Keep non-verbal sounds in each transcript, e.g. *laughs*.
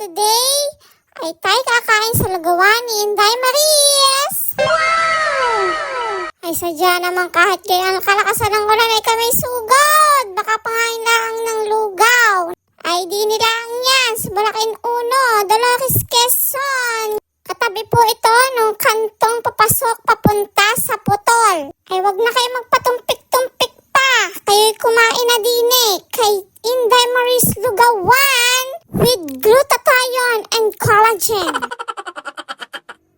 today ay tayo kakain sa lagawan ni Inday Maris. Wow! Ay sadya naman kahit kaya ang kalakasan ng ulan ay kami sugod. Baka pangain lang ng lugaw. Ay di nilang yan sa Bulacan Uno, Dolores Quezon. Katabi po ito nung kantong papasok papunta sa Putol. Ay wag na kayo magpatumpik-tumpik pa. Kayo'y kumain na din eh. Kay Inday Maris Lugawan collagen.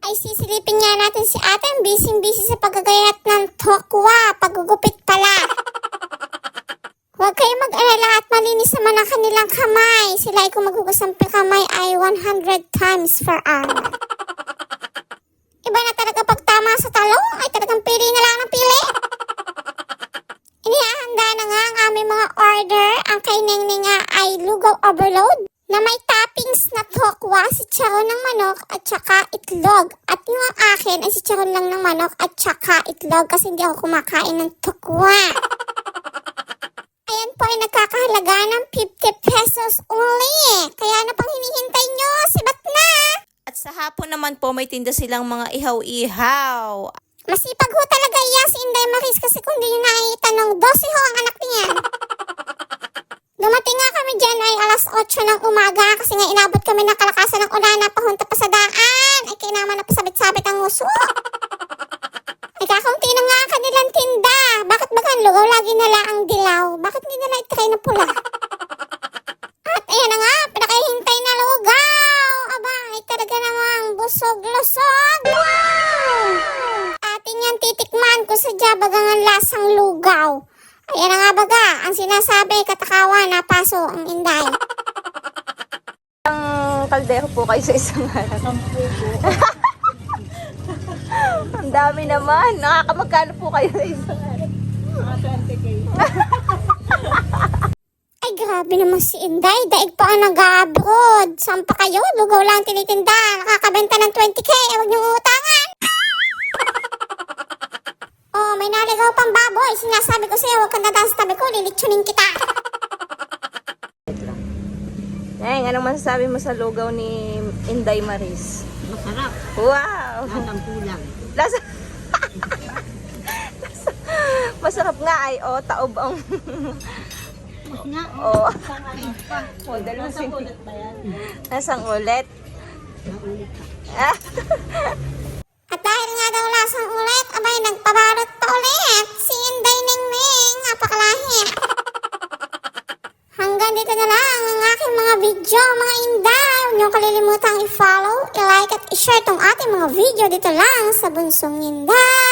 Ay sisilipin nga natin si ate. Busy-busy sa pagagayat ng tokwa. Pagugupit pala. Huwag kayong mag-alala at malinis naman ang kanilang kamay. Sila ay kung maghugas ng kamay ay 100 times per hour. Iba na talaga pag tama sa talong ay talagang pili na lang ng pili. Inihahanda na nga ang aming mga order. Ang kay Nengning nga ay lugaw overload na may toppings na tokwa, si charon ng manok at saka itlog. At yung akin ay si charon lang ng manok at saka itlog kasi hindi ako kumakain ng tokwa. Ayan po ay nagkakahalaga ng 50 pesos only. Kaya ano pang hinihintay nyo? Sibat na! At sa hapon naman po may tinda silang mga ihaw-ihaw. Masipag ho talaga iya si Inday Maris kasi kung di nyo nakikita nung 12 ho inabot kami ng kalakasan ng ulan na pahunta pa sa daan. Ay kaya naman napasabit-sabit ang nguso. Ay kakaunti na nga ang kanilang tinda. Bakit ba lugaw lagi nila ang dilaw? Bakit hindi nila itry na pula? At ayan na nga, pinakahintay na lugaw. Aba, ay talaga namang busog-lusog. Wow! Atin yan titikman ko sa jabagang ang lasang lugaw. Ayan na nga baga, ang sinasabi, katakawa, napaso ang inday. Ang kaldero po kayo sa isang harap. *laughs* Ang dami naman. Nakakamagkano po kayo sa isang harap? *laughs* Ay, grabe naman si Inday. Daig pa ang nag-abroad. Saan pa kayo? Lugaw lang tinitinda. Nakakabenta ng 20k. Eh, Huwag niyong utangan. *laughs* oh, may naligaw pang baboy. Sinasabi ko sa'yo, huwag kang dadaan sa tabi ko. Lilitsunin kita. Neng, anong masasabi mo sa lugaw ni Inday Maris? Masarap. Wow! Lahat ang kulang. *laughs* Lasa... Masarap nga ay, oh, taob ang... Mas nga, Oh, pa. oh dalawang Nasa sin- ulit ba yan? Nasang ulit. Naulit pa. *laughs* kalilimutang i-follow, i-like at i-share tong ating mga video dito lang sa Bunsong Inday. Sa